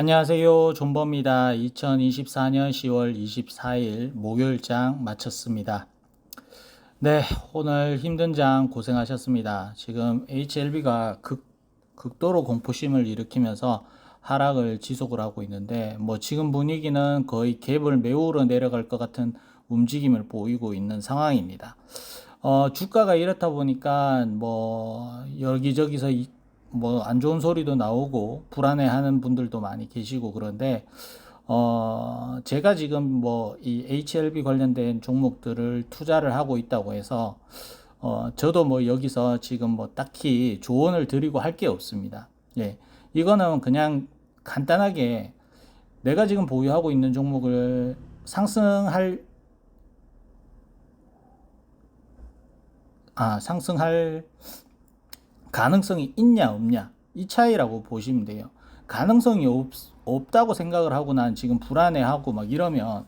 안녕하세요. 존버입니다. 2024년 10월 24일 목요일장 마쳤습니다. 네, 오늘 힘든 장 고생하셨습니다. 지금 HLB가 극, 극도로 공포심을 일으키면서 하락을 지속을 하고 있는데, 뭐 지금 분위기는 거의 갭을 메우러 내려갈 것 같은 움직임을 보이고 있는 상황입니다. 어, 주가가 이렇다 보니까 뭐 여기저기서 뭐 안 좋은 소리도 나오고 불안해하는 분들도 많이 계시고 그런데 어, 제가 지금 뭐 이 HLB 관련된 종목들을 투자를 하고 있다고 해서 어, 저도 뭐 여기서 지금 뭐 딱히 조언을 드리고 할 게 없습니다. 예. 이거는 그냥 간단하게 내가 지금 보유하고 있는 종목을 상승할 아, 상승할 가능성이 있냐 없냐 이 차이라고 보시면 돼요. 가능성이 없, 없다고 생각을 하고 난 지금 불안해하고 막 이러면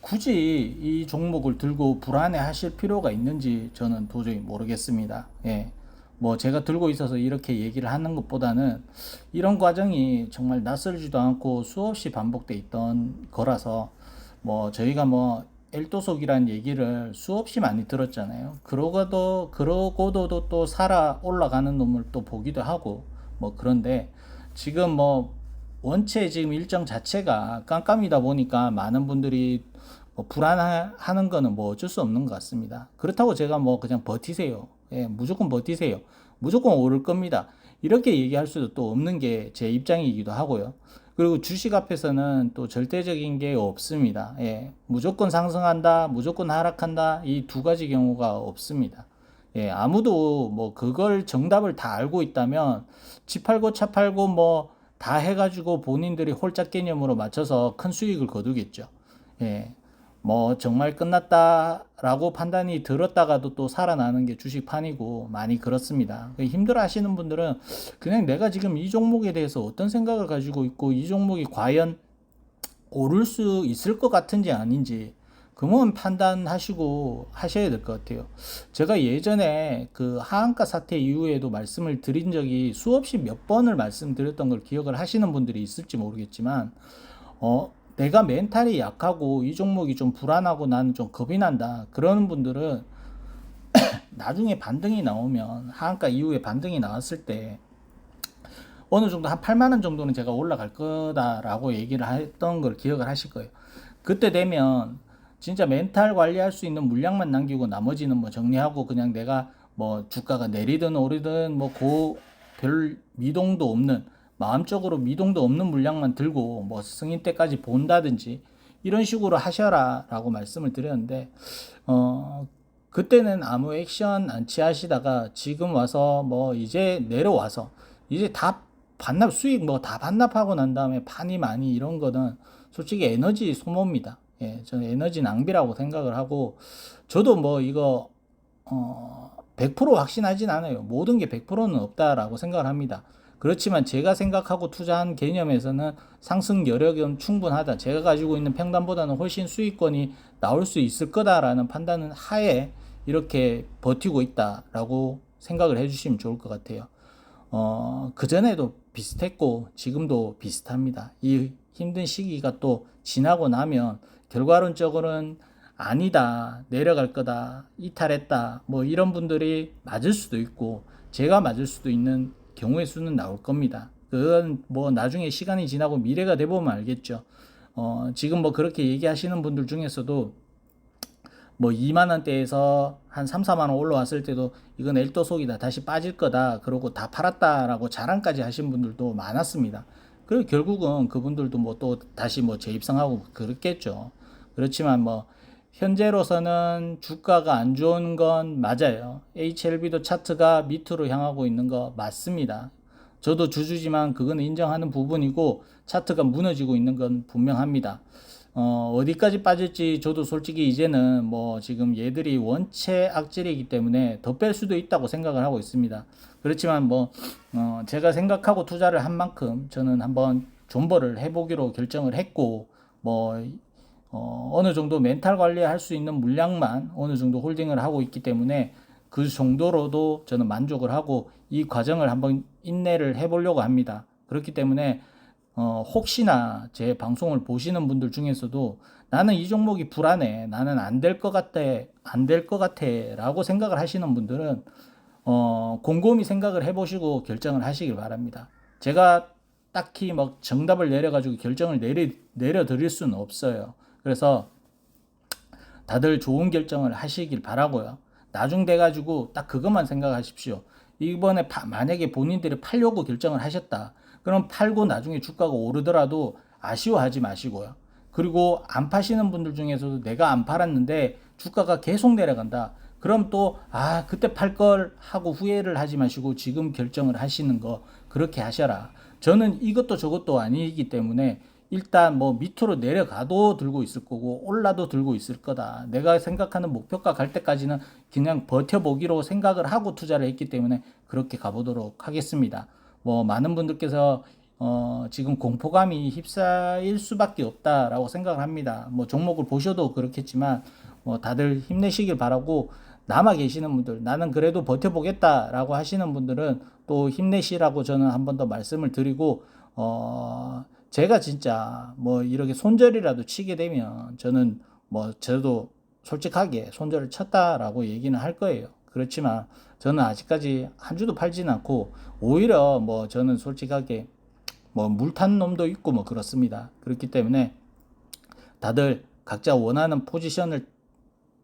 굳이 이 종목을 들고 불안해 하실 필요가 있는지 저는 도저히 모르겠습니다. 예. 뭐 제가 들고 있어서 이렇게 얘기를 하는 것보다는 이런 과정이 정말 낯설지도 않고 수없이 반복돼 있던 거라서 뭐 저희가 뭐 엘도속이라는 얘기를 수없이 많이 들었잖아요. 그러고도 그러고도 또 살아 올라가는 놈을 또 보기도 하고 뭐 그런데 지금 뭐 원체 지금 일정 자체가 깜깜이다 보니까 많은 분들이 뭐 불안하는 거는 뭐 어쩔 수 없는 것 같습니다. 그렇다고 제가 뭐 그냥 버티세요. 예, 무조건 버티세요. 무조건 오를 겁니다. 이렇게 얘기할 수도 또 없는 게 제 입장이기도 하고요. 그리고 주식 앞에서는 또 절대적인 게 없습니다. 예, 무조건 상승한다, 무조건 하락한다, 이 두 가지 경우가 없습니다. 예, 아무도 뭐 그걸 정답을 다 알고 있다면 집 팔고 차 팔고 뭐 다 해가지고 본인들이 홀짝 개념으로 맞춰서 큰 수익을 거두겠죠. 예, 뭐 정말 끝났다라고 판단이 들었다가도 또 살아나는 게 주식판이고 많이 그렇습니다. 그 힘들어 하시는 분들은 그냥 내가 지금 이 종목에 대해서 어떤 생각을 가지고 있고 이 종목이 과연 오를 수 있을 것 같은지 아닌지 그만 판단하시고 하셔야 될 것 같아요. 제가 예전에 그 하한가 사태 이후에도 말씀을 드린 적이 수없이 몇 번을 말씀드렸던 걸 기억을 하시는 분들이 있을지 모르겠지만 어 내가 멘탈이 약하고 이 종목이 좀 불안하고 나는 좀 겁이 난다. 그러는 분들은 나중에 반등이 나오면 하한가 이후에 반등이 나왔을 때 어느 정도 한 8만 원 정도는 제가 올라갈 거다라고 얘기를 했던 걸 기억을 하실 거예요. 그때 되면 진짜 멘탈 관리할 수 있는 물량만 남기고 나머지는 뭐 정리하고 그냥 내가 뭐 주가가 내리든 오르든 뭐 고 별 미동도 없는 마음적으로 미동도 없는 물량만 들고 뭐 승인 때까지 본다든지 이런 식으로 하셔라라고 말씀을 드렸는데 어 그때는 아무 액션 안 취하시다가 지금 와서 뭐 이제 내려와서 이제 다 반납 수익 뭐 다 반납하고 난 다음에 판이 많이 이런 거는 솔직히 에너지 소모입니다. 예, 저는 에너지 낭비라고 생각을 하고 저도 뭐 이거 어 100% 확신하진 않아요. 모든 게 100%는 없다라고 생각을 합니다. 그렇지만 제가 생각하고 투자한 개념에서는 상승 여력은 충분하다. 제가 가지고 있는 평단보다는 훨씬 수익권이 나올 수 있을 거다라는 판단은 하에 이렇게 버티고 있다라고 생각을 해주시면 좋을 것 같아요. 어, 그전에도 비슷했고 지금도 비슷합니다. 이 힘든 시기가 또 지나고 나면 결과론적으로는 아니다, 내려갈 거다, 이탈했다, 뭐 이런 분들이 맞을 수도 있고 제가 맞을 수도 있는 경우의 수는 나올 겁니다. 그건 뭐 나중에 시간이 지나고 미래가 돼보면 알겠죠. 어, 지금 뭐 그렇게 얘기하시는 분들 중에서도 뭐 2만 원대에서 한 3, 4만 원 올라왔을 때도 이건 엘도 속이다 다시 빠질 거다 그러고 다 팔았다라고 자랑까지 하신 분들도 많았습니다. 그리고 결국은 그분들도 뭐 또 다시 뭐 재입성하고 그렇겠죠. 그렇지만 뭐 현재로서는 주가가 안 좋은 건 맞아요. HLB도 차트가 밑으로 향하고 있는 거 맞습니다. 저도 주주지만 그건 인정하는 부분이고 차트가 무너지고 있는 건 분명합니다. 어, 어디까지 빠질지 저도 솔직히 이제는 뭐 지금 얘들이 원체 악질이기 때문에 더 뺄 수도 있다고 생각을 하고 있습니다. 그렇지만 뭐, 어, 제가 생각하고 투자를 한 만큼 저는 한번 존버를 해보기로 결정을 했고, 뭐, 어, 어느 정도 멘탈 관리할 수 있는 물량만 어느 정도 홀딩을 하고 있기 때문에 그 정도로도 저는 만족을 하고 이 과정을 한번 인내를 해보려고 합니다. 그렇기 때문에 어, 혹시나 제 방송을 보시는 분들 중에서도 나는 이 종목이 불안해. 나는 안 될 것 같아. 안 될 것 같아. 라고 생각을 하시는 분들은 어, 곰곰이 생각을 해보시고 결정을 하시길 바랍니다. 제가 딱히 막 정답을 내려가지고 결정을 내려, 내려드릴 수는 없어요. 그래서 다들 좋은 결정을 하시길 바라고요. 나중 돼가지고 딱 그것만 생각하십시오. 이번에 파- 만약에 본인들이 팔려고 결정을 하셨다. 그럼 팔고 나중에 주가가 오르더라도 아쉬워하지 마시고요. 그리고 안 파시는 분들 중에서도 내가 안 팔았는데 주가가 계속 내려간다. 그럼 또, 아, 그때 팔 걸 하고 후회를 하지 마시고 지금 결정을 하시는 거 그렇게 하셔라. 저는 이것도 저것도 아니기 때문에 일단 뭐 밑으로 내려가도 들고 있을 거고 올라도 들고 있을 거다. 내가 생각하는 목표가 갈 때까지는 그냥 버텨보기로 생각을 하고 투자를 했기 때문에 그렇게 가보도록 하겠습니다. 뭐 많은 분들께서 어 지금 공포감이 휩싸일 수밖에 없다라고 생각을 합니다. 뭐 종목을 보셔도 그렇겠지만 뭐 다들 힘내시길 바라고 남아 계시는 분들 나는 그래도 버텨보겠다라고 하시는 분들은 또 힘내시라고 저는 한 번 더 말씀을 드리고 어 제가 진짜 뭐 이렇게 손절이라도 치게 되면 저는 뭐 저도 솔직하게 손절을 쳤다라고 얘기는 할 거예요. 그렇지만 저는 아직까지 한 주도 팔지는 않고 오히려 뭐 저는 솔직하게 뭐 물 탄 놈도 있고 뭐 그렇습니다. 그렇기 때문에 다들 각자 원하는 포지션을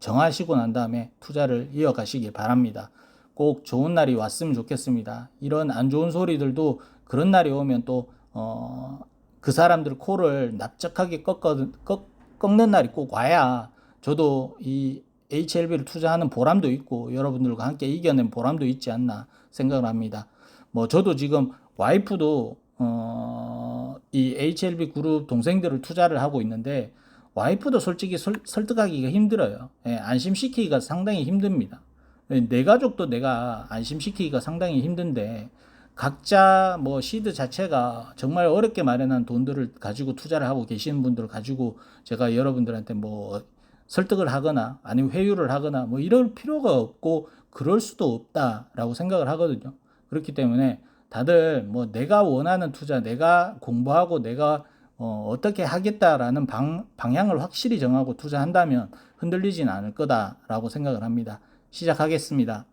정하시고 난 다음에 투자를 이어가시길 바랍니다. 꼭 좋은 날이 왔으면 좋겠습니다. 이런 안 좋은 소리들도 그런 날이 오면 또, 어, 그 사람들 코를 납작하게 꺾어, 꺾, 꺾는 날이 꼭 와야 저도 이 HLB를 투자하는 보람도 있고 여러분들과 함께 이겨낸 보람도 있지 않나 생각을 합니다. 뭐 저도 지금 와이프도 어, 이 HLB 그룹 동생들을 투자를 하고 있는데 와이프도 솔직히 설, 설득하기가 힘들어요. 예, 안심시키기가 상당히 힘듭니다. 예, 내 가족도 내가 안심시키기가 상당히 힘든데 각자 뭐 시드 자체가 정말 어렵게 마련한 돈들을 가지고 투자를 하고 계시는 분들을 가지고 제가 여러분들한테 뭐 설득을 하거나 아니면 회유를 하거나 뭐 이럴 필요가 없고 그럴 수도 없다라고 생각을 하거든요. 그렇기 때문에 다들 뭐 내가 원하는 투자, 내가 공부하고 내가 어, 어떻게 하겠다라는 방, 방향을 확실히 정하고 투자한다면 흔들리진 않을 거다라고 생각을 합니다. 시작하겠습니다.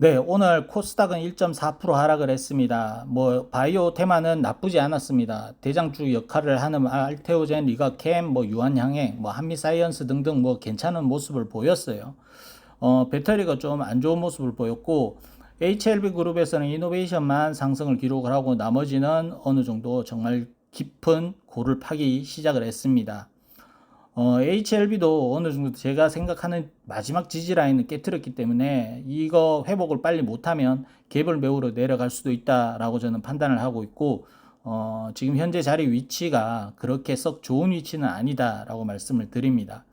네, 오늘 코스닥은 1.4% 하락을 했습니다. 뭐 바이오 테마는 나쁘지 않았습니다. 대장주 역할을 하는 알테오젠, 리가캠, 뭐 유한양행, 뭐 한미사이언스 등등 뭐 괜찮은 모습을 보였어요. 어, 배터리가 좀 안 좋은 모습을 보였고 HLB 그룹에서는 이노베이션만 상승을 기록을 하고 나머지는 어느 정도 정말 깊은 고를 파기 시작을 했습니다. 어, HLB도 어느 정도 제가 생각하는 마지막 지지 라인을 깨뜨렸기 때문에 이거 회복을 빨리 못하면 갭을 메우러 내려갈 수도 있다라고 저는 판단을 하고 있고 어, 지금 현재 자리 위치가 그렇게 썩 좋은 위치는 아니다라고 말씀을 드립니다.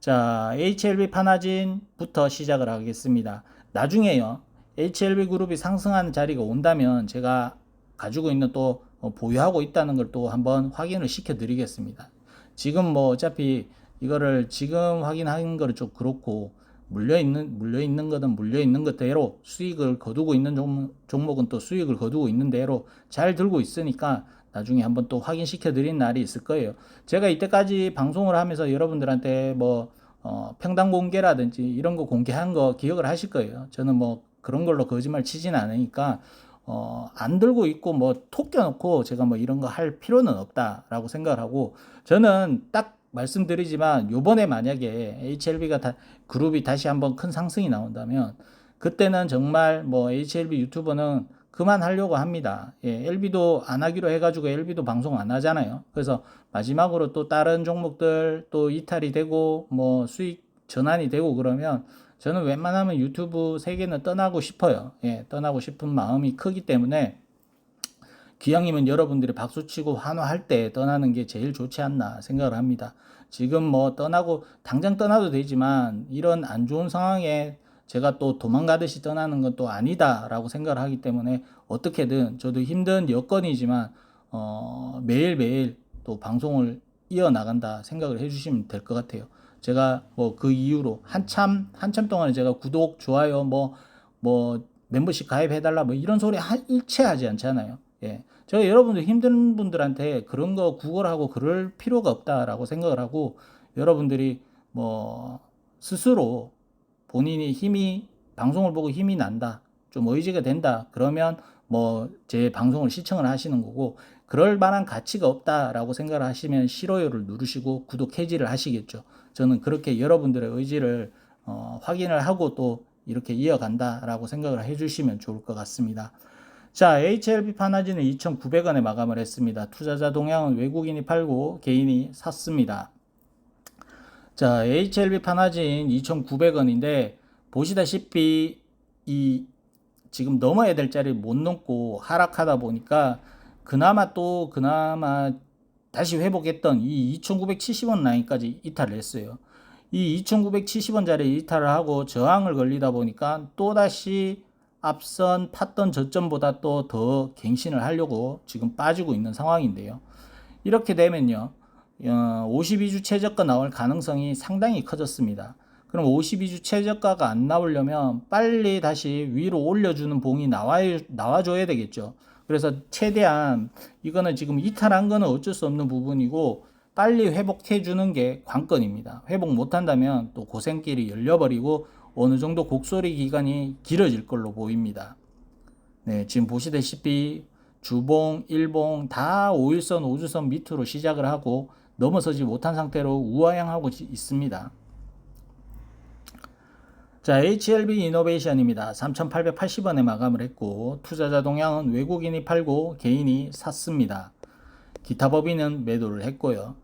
자, HLB 파나진부터 시작을 하겠습니다. 나중에요. HLB 그룹이 상승하는 자리가 온다면 제가 가지고 있는 또 어, 보유하고 있다는 걸 또 한번 확인을 시켜 드리겠습니다. 지금 뭐 어차피 이거를 지금 확인하는 거는 좀 그렇고 물려 있는 물려 있는 거든 물려 있는 것대로 수익을 거두고 있는 종, 종목은 또 수익을 거두고 있는 대로 잘 들고 있으니까 나중에 한번 또 확인시켜 드린 날이 있을 거예요. 제가 이때까지 방송을 하면서 여러분들한테 뭐 어, 평당 공개라든지 이런 거 공개한 거 기억을 하실 거예요. 저는 뭐 그런 걸로 거짓말 치진 않으니까 어, 안 들고 있고 뭐 톡 껴놓고 제가 뭐 이런 거 할 필요는 없다라고 생각을 하고 저는 딱 말씀드리지만 요번에 만약에 HLB가 다, 그룹이 다시 한번 큰 상승이 나온다면 그때는 정말 뭐 HLB 유튜버는 그만하려고 합니다. 예, LB도 안 하기로 해가지고 LB도 방송 안 하잖아요. 그래서 마지막으로 또 다른 종목들 또 이탈이 되고 뭐 수익 전환이 되고 그러면 저는 웬만하면 유튜브 세계는 떠나고 싶어요. 예, 떠나고 싶은 마음이 크기 때문에 기왕이면 여러분들이 박수치고 환호할 때 떠나는 게 제일 좋지 않나 생각을 합니다. 지금 뭐 떠나고 당장 떠나도 되지만 이런 안 좋은 상황에 제가 또 도망가듯이 떠나는 건 또 아니다라고 생각을 하기 때문에 어떻게든 저도 힘든 여건이지만 어 매일매일 또 방송을 이어 나간다 생각을 해주시면 될 것 같아요. 제가 뭐 그 이후로 한참 한참 동안 제가 구독 좋아요 뭐뭐 멤버십 가입해달라 뭐 이런 소리 한 일체 하지 않잖아요. 예, 제가 여러분들 힘든 분들한테 그런 거 구걸하고 그럴 필요가 없다라고 생각을 하고 여러분들이 뭐 스스로 본인이 힘이 방송을 보고 힘이 난다. 좀 의지가 된다. 그러면 뭐 제 방송을 시청을 하시는 거고 그럴 만한 가치가 없다라고 생각을 하시면 싫어요를 누르시고 구독 해지를 하시겠죠. 저는 그렇게 여러분들의 의지를 어, 확인을 하고 또 이렇게 이어간다라고 생각을 해주시면 좋을 것 같습니다. 자, HLB 파나지는 2,900원에 마감을 했습니다. 투자자 동향은 외국인이 팔고 개인이 샀습니다. 자, HLB 파나진 2,900원인데 보시다시피 이 지금 넘어야 될 자리를 못 넘고 하락하다 보니까 그나마 또 그나마 다시 회복했던 이 2,970원 라인까지 이탈을 했어요. 이 2,970원 자리 이탈을 하고 저항을 걸리다 보니까 또다시 앞선 팠던 저점보다 또 더 갱신을 하려고 지금 빠지고 있는 상황인데요. 이렇게 되면요. 52주 최저가 나올 가능성이 상당히 커졌습니다. 그럼 52주 최저가가 안 나오려면 빨리 다시 위로 올려주는 봉이 나와, 나와줘야 되겠죠. 그래서 최대한 이거는 지금 이탈한 거는 어쩔 수 없는 부분이고 빨리 회복해 주는 게 관건입니다. 회복 못 한다면 또 고생길이 열려버리고 어느 정도 곡소리 기간이 길어질 걸로 보입니다. 네, 지금 보시다시피 주봉, 일봉 다 5일선, 5주선 밑으로 시작을 하고 넘어서지 못한 상태로 우하향하고 있습니다. 자, HLB 이노베이션입니다. 3,880원에 마감을 했고 투자자 동향은 외국인이 팔고 개인이 샀습니다. 기타 법인은 매도를 했고요.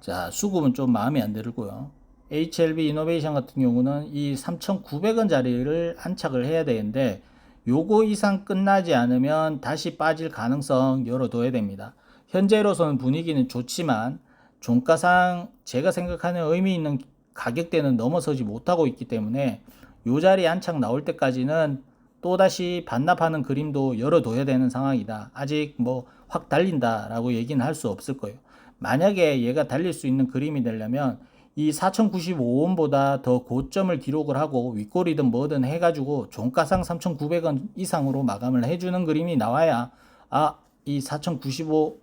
자, 수급은 좀 마음에 안 들고요. HLB 이노베이션 같은 경우는 이 3,900원짜리를 안착을 해야 되는데 요거 이상 끝나지 않으면 다시 빠질 가능성 열어둬야 됩니다. 현재로서는 분위기는 좋지만 종가상 제가 생각하는 의미 있는 가격대는 넘어서지 못하고 있기 때문에 요 자리 안착 나올 때까지는 또다시 반납하는 그림도 열어둬야 되는 상황이다. 아직 뭐 확 달린다라고 얘기는 할 수 없을 거예요. 만약에 얘가 달릴 수 있는 그림이 되려면 이 4095원보다 더 고점을 기록을 하고 윗골이든 뭐든 해가지고 종가상 3900원 이상으로 마감을 해주는 그림이 나와야 아, 이 4095,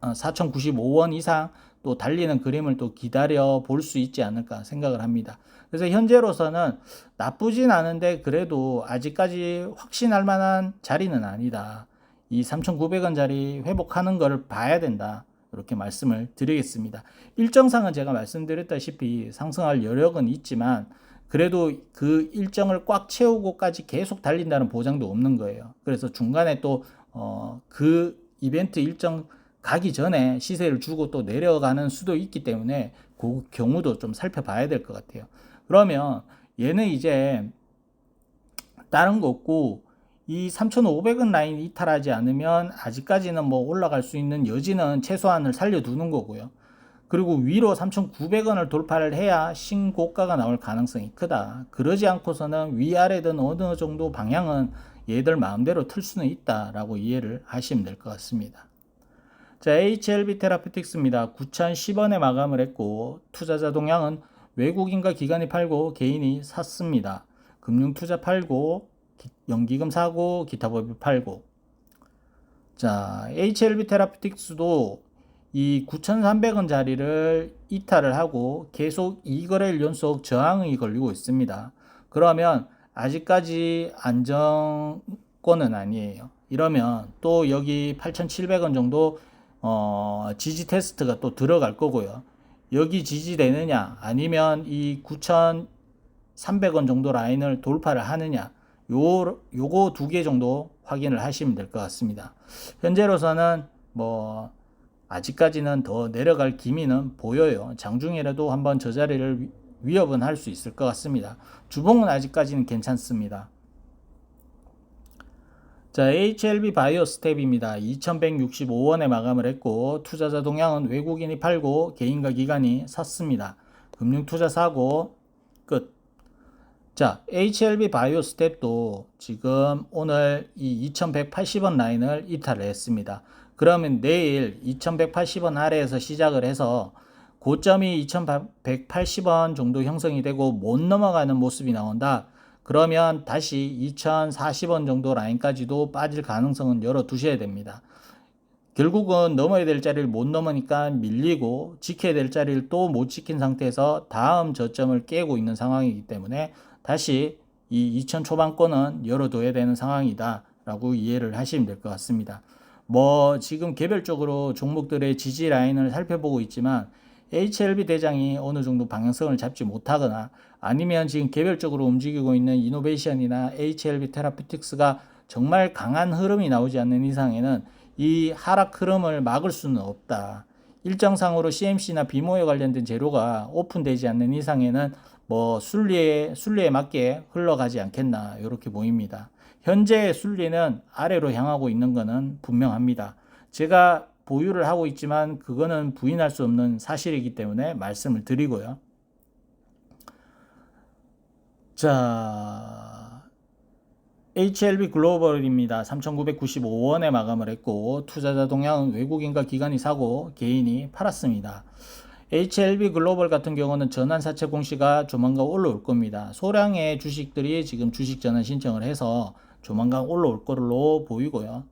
4095원 이상 또 달리는 그림을 또 기다려 볼 수 있지 않을까 생각을 합니다. 그래서 현재로서는 나쁘진 않은데 그래도 아직까지 확신할 만한 자리는 아니다. 이 3,900원짜리 회복하는 것을 봐야 된다. 이렇게 말씀을 드리겠습니다. 일정상은 제가 말씀드렸다시피 상승할 여력은 있지만 그래도 그 일정을 꽉 채우고까지 계속 달린다는 보장도 없는 거예요. 그래서 중간에 또, 어, 그 이벤트 일정 가기 전에 시세를 주고 또 내려가는 수도 있기 때문에 그 경우도 좀 살펴봐야 될 것 같아요. 그러면 얘는 이제 다른 거 없고 이 3,500원 라인 이탈하지 않으면 아직까지는 뭐 올라갈 수 있는 여지는 최소한을 살려두는 거고요. 그리고 위로 3,900원을 돌파를 해야 신고가가 나올 가능성이 크다. 그러지 않고서는 위아래든 어느 정도 방향은 얘들 마음대로 틀 수는 있다라고 이해를 하시면 될 것 같습니다. 자, HLB 테라피틱스입니다. 9,010원에 마감을 했고 투자자 동향은 외국인과 기관이 팔고 개인이 샀습니다. 금융 투자 팔고 연기금 사고 기타 법이 팔고 자, HLB 테라피틱스도 이 9,300원 자리를 이탈을 하고 계속 2거래일 연속 저항이 걸리고 있습니다. 그러면 아직까지 안정권은 아니에요. 이러면 또 여기 8,700원 정도 어, 지지 테스트가 또 들어갈 거고요. 여기 지지되느냐 아니면 이 9,300원 정도 라인을 돌파를 하느냐 요 요거 두 개 정도 확인을 하시면 될 것 같습니다. 현재로서는 뭐 아직까지는 더 내려갈 기미는 보여요. 장중이라도 한번 저 자리를 위협은 할 수 있을 것 같습니다. 주봉은 아직까지는 괜찮습니다. 자, HLB 바이오 스텝입니다. 2165원에 마감을 했고 투자자 동향은 외국인이 팔고 개인과 기관이 샀습니다. 금융 투자 사고 끝. 자, HLB 바이오 스텝도 지금 오늘 이 2180원 라인을 이탈을 했습니다. 그러면 내일 2180원 아래에서 시작을 해서 고점이 2180원 정도 형성이 되고 못 넘어가는 모습이 나온다. 그러면 다시 2040원 정도 라인까지도 빠질 가능성은 열어 두셔야 됩니다. 결국은 넘어야 될 자리를 못 넘으니까 밀리고 지켜야 될 자리를 또 못 지킨 상태에서 다음 저점을 깨고 있는 상황이기 때문에 다시 이 2000 초반권은 열어둬야 되는 상황이다 라고 이해를 하시면 될 것 같습니다. 뭐 지금 개별적으로 종목들의 지지 라인을 살펴보고 있지만 HLB 대장이 어느 정도 방향성을 잡지 못하거나 아니면 지금 개별적으로 움직이고 있는 이노베이션이나 HLB 테라피틱스가 정말 강한 흐름이 나오지 않는 이상에는 이 하락 흐름을 막을 수는 없다. 일정상으로 CMC나 비모에 관련된 재료가 오픈되지 않는 이상에는 뭐 순리에 순리에 맞게 흘러가지 않겠나 이렇게 보입니다. 현재 순리는 아래로 향하고 있는 것은 분명합니다. 제가 보유를 하고 있지만 그거는 부인할 수 없는 사실이기 때문에 말씀을 드리고요. 자, HLB 글로벌입니다. 3,995원에 마감을 했고 투자자 동향은 외국인과 기관이 사고 개인이 팔았습니다. HLB 글로벌 같은 경우는 전환 사채 공시가 조만간 올라올 겁니다. 소량의 주식들이 지금 주식 전환 신청을 해서 조만간 올라올 걸로 보이고요.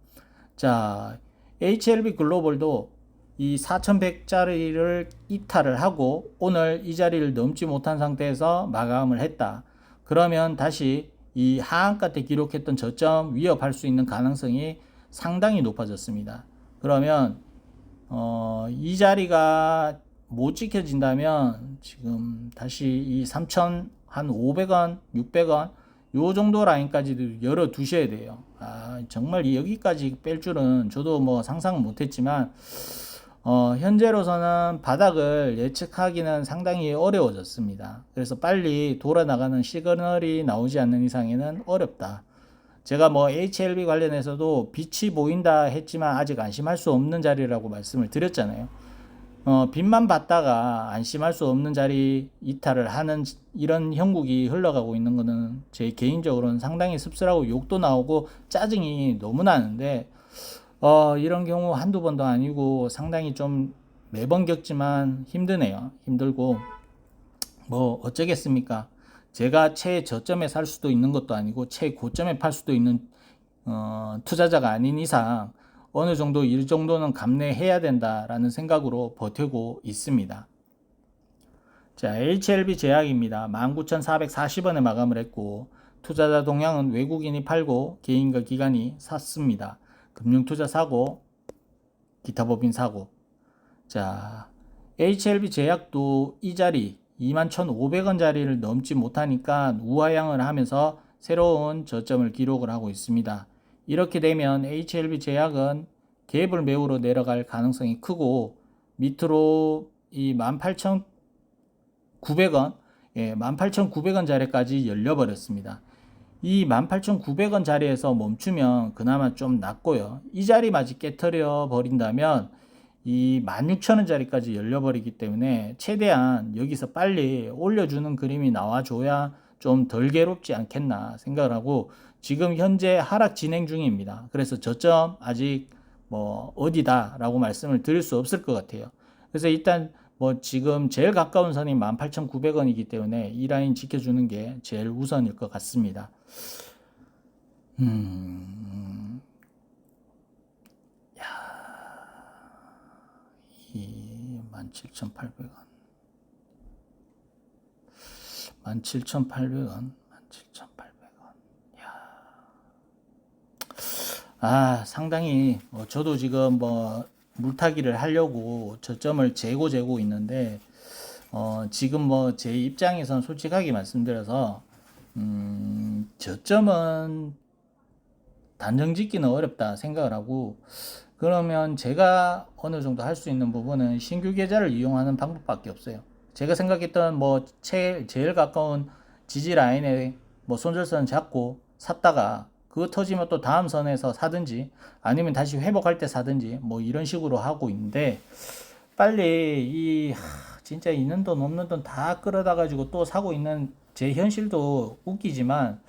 자, HLB 글로벌도 이 4,100짜리를 이탈을 하고 오늘 이 자리를 넘지 못한 상태에서 마감을 했다. 그러면 다시 이 하한가 때 기록했던 저점 위협할 수 있는 가능성이 상당히 높아졌습니다. 그러면 어, 이 자리가 못 지켜진다면 지금 다시 이3,000한 500원, 600원 요 정도 라인까지도 열어 두셔야 돼요. 아, 정말 여기까지 뺄 줄은 저도 뭐 상상은 못 했지만 어, 현재로서는 바닥을 예측하기는 상당히 어려워졌습니다. 그래서 빨리 돌아나가는 시그널이 나오지 않는 이상에는 어렵다. 제가 뭐 HLB 관련해서도 빛이 보인다 했지만 아직 안심할 수 없는 자리라고 말씀을 드렸잖아요. 어, 빛만 봤다가 안심할 수 없는 자리 이탈을 하는 이런 형국이 흘러가고 있는 거는 제 개인적으로는 상당히 씁쓸하고 욕도 나오고 짜증이 너무 나는데 어, 이런 경우 한두 번도 아니고 상당히 좀 매번 겪지만 힘드네요. 힘들고 뭐 어쩌겠습니까? 제가 최저점에 살 수도 있는 것도 아니고 최고점에 팔 수도 있는 어, 투자자가 아닌 이상 어느 정도 이 정도는 감내해야 된다라는 생각으로 버티고 있습니다. 자, HLB 제약입니다. 19,440원에 마감을 했고 투자자 동향은 외국인이 팔고 개인과 기관이 샀습니다. 금융투자 사고, 기타 법인 사고. 자, HLB 제약도 이 자리 21,500원 자리를 넘지 못하니까 우하향을 하면서 새로운 저점을 기록을 하고 있습니다. 이렇게 되면 HLB 제약은 갭을 매우로 내려갈 가능성이 크고 밑으로 이 18,900원, 예, 18,900원 자리까지 열려버렸습니다. 이 18,900원 자리에서 멈추면 그나마 좀 낫고요. 이 자리마저 깨뜨려 버린다면 이 16,000원 자리까지 열려버리기 때문에 최대한 여기서 빨리 올려주는 그림이 나와줘야 좀 덜 괴롭지 않겠나 생각을 하고 지금 현재 하락 진행 중입니다. 그래서 저점 아직 뭐 어디다라고 말씀을 드릴 수 없을 것 같아요. 그래서 일단 뭐 지금 제일 가까운 선이 18,900원이기 때문에 이 라인 지켜주는 게 제일 우선일 것 같습니다. 음, 야, 이 17,800원, 17,800원, 17,800원. 야, 아 상당히 뭐 저도 지금 뭐 물타기를 하려고 저점을 재고 재고 있는데 어, 지금 뭐 제 입장에선 솔직하게 말씀드려서 음, 저점은 단정 짓기는 어렵다 생각을 하고 그러면 제가 어느 정도 할 수 있는 부분은 신규 계좌를 이용하는 방법밖에 없어요. 제가 생각했던 뭐 제, 제일 가까운 지지 라인에 뭐 손절선 잡고 샀다가 그거 터지면 또 다음 선에서 사든지 아니면 다시 회복할 때 사든지 뭐 이런 식으로 하고 있는데 빨리 이 하, 진짜 있는 돈 없는 돈 다 끌어다 가지고 또 사고 있는 제 현실도 웃기지만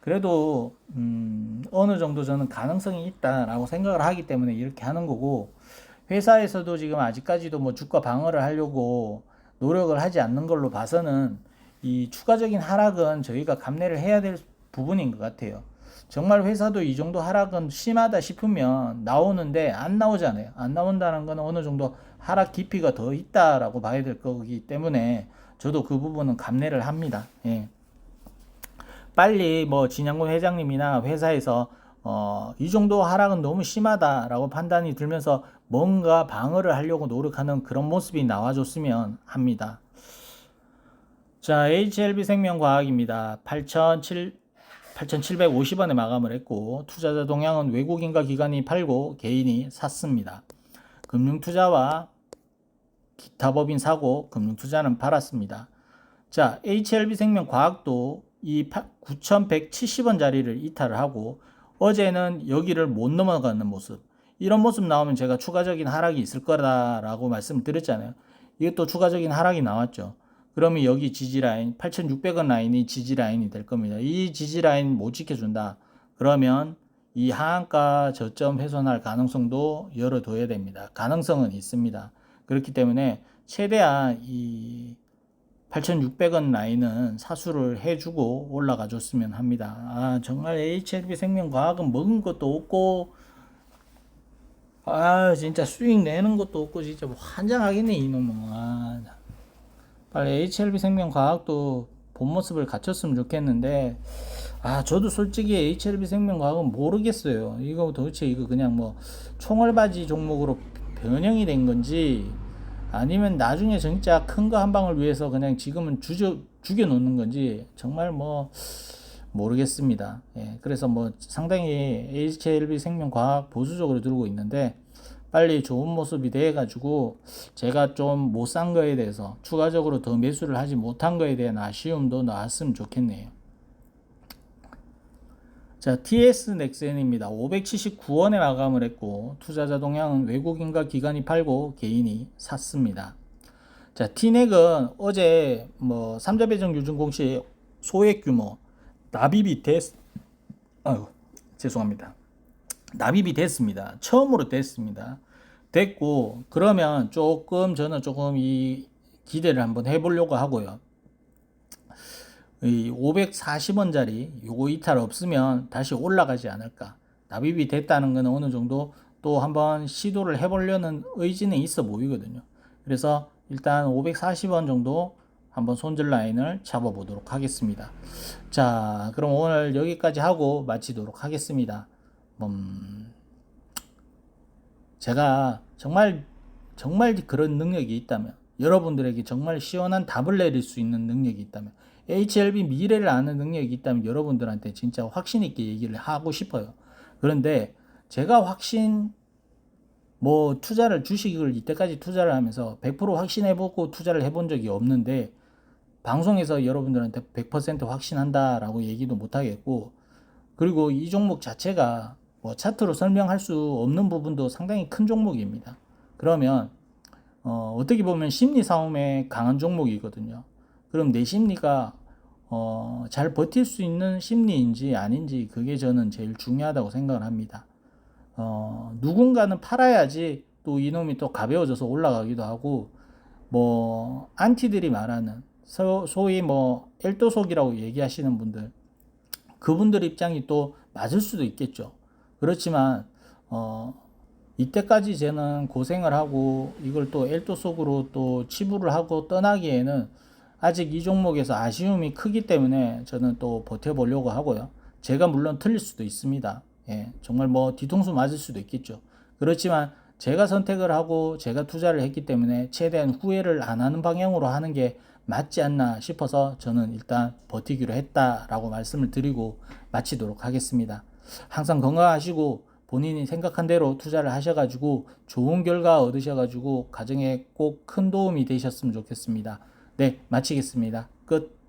그래도 음 어느 정도 저는 가능성이 있다라고 생각을 하기 때문에 이렇게 하는 거고 회사에서도 지금 아직까지도 뭐 주가 방어를 하려고 노력을 하지 않는 걸로 봐서는 이 추가적인 하락은 저희가 감내를 해야 될 부분인 것 같아요. 정말 회사도 이 정도 하락은 심하다 싶으면 나오는데 안 나오잖아요. 안 나온다는 건 어느 정도 하락 깊이가 더 있다라고 봐야 될 거기 때문에 저도 그 부분은 감내를 합니다. 예. 빨리 뭐 진양군 회장님이나 회사에서 어, 이 정도 하락은 너무 심하다라고 판단이 들면서 뭔가 방어를 하려고 노력하는 그런 모습이 나와줬으면 합니다. 자, HLB 생명과학입니다. 8,700 8,750원에 마감을 했고 투자자 동향은 외국인과 기관이 팔고 개인이 샀습니다. 금융투자와 기타 법인 사고 금융투자는 팔았습니다. 자, HLB 생명과학도 이 9,170원 자리를 이탈을 하고 어제는 여기를 못 넘어가는 모습 이런 모습 나오면 제가 추가적인 하락이 있을 거다라고 말씀을 드렸잖아요. 이것도 추가적인 하락이 나왔죠. 그러면 여기 지지라인 8,600원 라인이 지지라인이 될 겁니다. 이 지지라인 못 지켜준다. 그러면 이 하한가 저점 훼손할 가능성도 열어둬야 됩니다. 가능성은 있습니다. 그렇기 때문에 최대한 이 8,600원 라인은 사수를 해주고 올라가 줬으면 합니다. 아, 정말 HLB 생명과학은 먹은 것도 없고, 아, 진짜 수익 내는 것도 없고, 진짜 뭐 환장하겠네, 이놈은. 아, 빨리 HLB 생명과학도 본 모습을 갖췄으면 좋겠는데, 아, 저도 솔직히 HLB 생명과학은 모르겠어요. 이거 도대체 이거 그냥 뭐 총알바지 종목으로 변형이 된 건지, 아니면 나중에 진짜 큰 거 한 방을 위해서 그냥 지금은 주저, 죽여 놓는 건지 정말 뭐 모르겠습니다. 예, 그래서 뭐 상당히 HLB 생명과학 보수적으로 들고 있는데 빨리 좋은 모습이 돼 가지고 제가 좀 못 산 거에 대해서 추가적으로 더 매수를 하지 못한 거에 대한 아쉬움도 나왔으면 좋겠네요. 자, TS 넥센입니다. 579원에 마감을 했고 투자자 동향은 외국인과 기관이 팔고 개인이 샀습니다. 자, T넥은 어제 뭐 삼자 배정 유증 공시 소액 규모 납입이 됐 아유, 죄송합니다. 납입이 됐습니다. 처음으로 됐습니다. 됐고 그러면 조금 저는 조금 이 기대를 한번 해보려고 하고요. 이 540원짜리 요거 이탈 없으면 다시 올라가지 않을까. 납입이 됐다는 건 어느 정도 또 한번 시도를 해보려는 의지는 있어 보이거든요. 그래서 일단 540원 정도 한번 손절 라인을 잡아 보도록 하겠습니다. 자, 그럼 오늘 여기까지 하고 마치도록 하겠습니다. 음, 제가 정말 정말 그런 능력이 있다면 여러분들에게 정말 시원한 답을 내릴 수 있는 능력이 있다면 HLB 미래를 아는 능력이 있다면 여러분들한테 진짜 확신 있게 얘기를 하고 싶어요. 그런데 제가 확신 뭐 투자를 주식을 이때까지 투자를 하면서 100% 확신해보고 투자를 해본 적이 없는데 방송에서 여러분들한테 100% 확신한다라고 얘기도 못하겠고 그리고 이 종목 자체가 뭐 차트로 설명할 수 없는 부분도 상당히 큰 종목입니다. 그러면 어, 어떻게 보면 심리 싸움에 강한 종목이거든요. 그럼 내 심리가 어, 잘 버틸 수 있는 심리인지 아닌지 그게 저는 제일 중요하다고 생각을 합니다. 어, 누군가는 팔아야지 또 이놈이 또 가벼워져서 올라가기도 하고 뭐 안티들이 말하는 소, 소위 뭐 엘도속이라고 얘기하시는 분들 그분들 입장이 또 맞을 수도 있겠죠. 그렇지만 어, 이때까지 저는 고생을 하고 이걸 또 엘도 속으로 또 치부를 하고 떠나기에는 아직 이 종목에서 아쉬움이 크기 때문에 저는 또 버텨보려고 하고요. 제가 물론 틀릴 수도 있습니다. 예, 정말 뭐 뒤통수 맞을 수도 있겠죠. 그렇지만 제가 선택을 하고 제가 투자를 했기 때문에 최대한 후회를 안 하는 방향으로 하는 게 맞지 않나 싶어서 저는 일단 버티기로 했다라고 말씀을 드리고 마치도록 하겠습니다. 항상 건강하시고 본인이 생각한 대로 투자를 하셔가지고 좋은 결과 얻으셔가지고 가정에 꼭 큰 도움이 되셨으면 좋겠습니다. 네, 마치겠습니다. 끝.